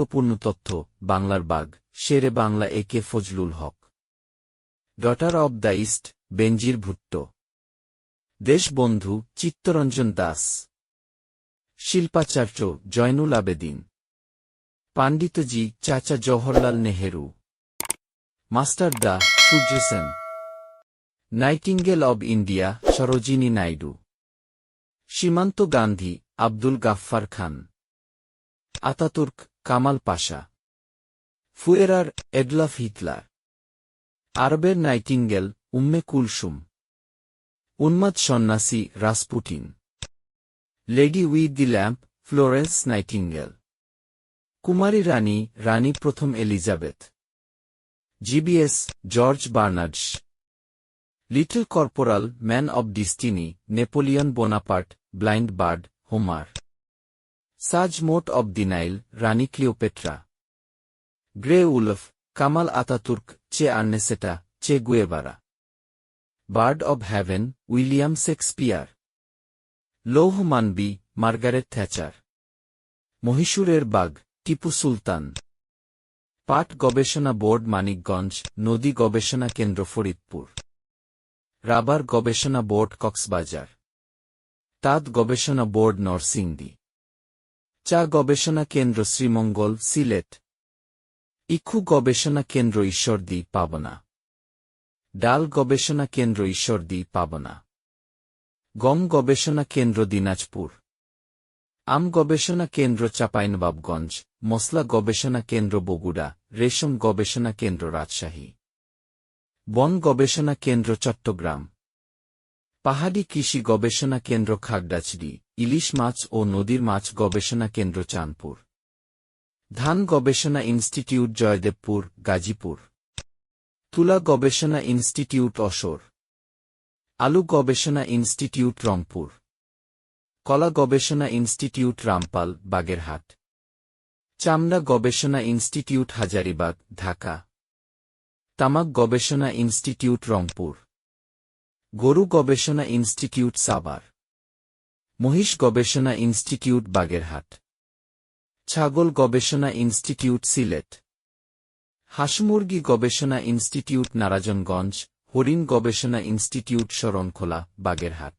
গুরুত্বপূর্ণ তথ্য, বাংলার বাঘ, Shere Bangla A K Fazlul Huq. Daughter of the east Benazir Bhutto. Deshbandhu, Chittaranjan Das. শিল্পাচার্য, Zainul Abedin. Panditji Chacha Jawaharlal Nehru. Master da, Surya Sen. Nightingale of India, Sarojini Naidu. Seemanta Gandhi, Abdul Ghaffar Khan. Ataturk Kemal Pasha. Fuhrer Adolf Hitler. আরবের nightingale Umm Kulthum. উন্মাদ সন্ন্যাসী Rasputin lady with the lamp Florence Nightingale. কুমারী রানী রানী প্রথম Elizabeth. GBS George Bernards. Little corporal man of destiny, Napoleon Bonaparte, blind bard, Homer. সাজ মোট of the Nile, Rani Cleopatra. Grey wolf, Kamal Ataturk, Che Ernesto, Che Guevara. Bard of Avon, William Shakespeare. লৌহ মানবি, Margaret Thatcher. মহীশূরের বাগ টিপু সুলতান। পাট গবেষণা board Manikganj, নদী গবেষণা কেন্দ্র ফরিদপুর। রাবার গবেষণা বোর্ড কক্সবাজার। তাঁত গবেষণা বোর্ড নরসিংদী। চা গবেষণা কেন্দ্র শ্রীমঙ্গল, সিলেট। ইক্ষু গবেষণা কেন্দ্র ঈশ্বরদী, পাবনা। ডাল গবেষণা কেন্দ্র ঈশ্বরদী, পাবনা। গম গবেষণা কেন্দ্র, দিনাজপুর। আম গবেষণা কেন্দ্র, চাপাইনবাবগঞ্জ। মশলা গবেষণা কেন্দ্র, বগুড়া। রেশম গবেষণা কেন্দ্র, রাজশাহী। বন গবেষণা কেন্দ্র, চট্টগ্রাম। পাহাড়ি কৃষি গবেষণা কেন্দ্র খাগড়াছড়ি, ইলিশ মাছ ও নদীর মাছ গবেষণা কেন্দ্র চাঁদপুর। ধান গবেষণা ইনস্টিটিউট জয়দেবপুর, গাজীপুর। তুলা গবেষণা ইনস্টিটিউট অসর আলু গবেষণা ইনস্টিটিউট রংপুর। কলা গবেষণা ইনস্টিটিউট রামপাল, বাগেরহাট। চামড়া গবেষণা ইনস্টিটিউট হাজারিবাগ, ঢাকা। তামাক গবেষণা ইনস্টিটিউট রংপুর। গরু গবেষণা ইনস্টিটিউট সাবার মহিষ গবেষণা ইনস্টিটিউট বাগেরহাট। ছাগল গবেষণা ইনস্টিটিউট সিলেট। হাঁসমুরগি গবেষণা ইনস্টিটিউট নারাজনগঞ্জ হরিণ গবেষণা ইনস্টিটিউট শরণখোলা, বাগেরহাট।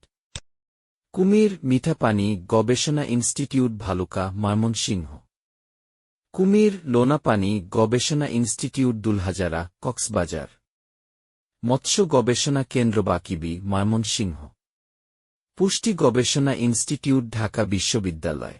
কুমির, মিঠাপানি গবেষণা ইনস্টিটিউট ভালুকা, ময়মনসিংহ। কুমির, লোনাপানি গবেষণা ইনস্টিটিউট দুলহাজারা, কক্সবাজার। মৎস্য গবেষণা কেন্দ্র বাকিবি ময়মনসিংহ। পুষ্টি গবেষণা ইনস্টিটিউট ঢাকা বিশ্ববিদ্যালয়।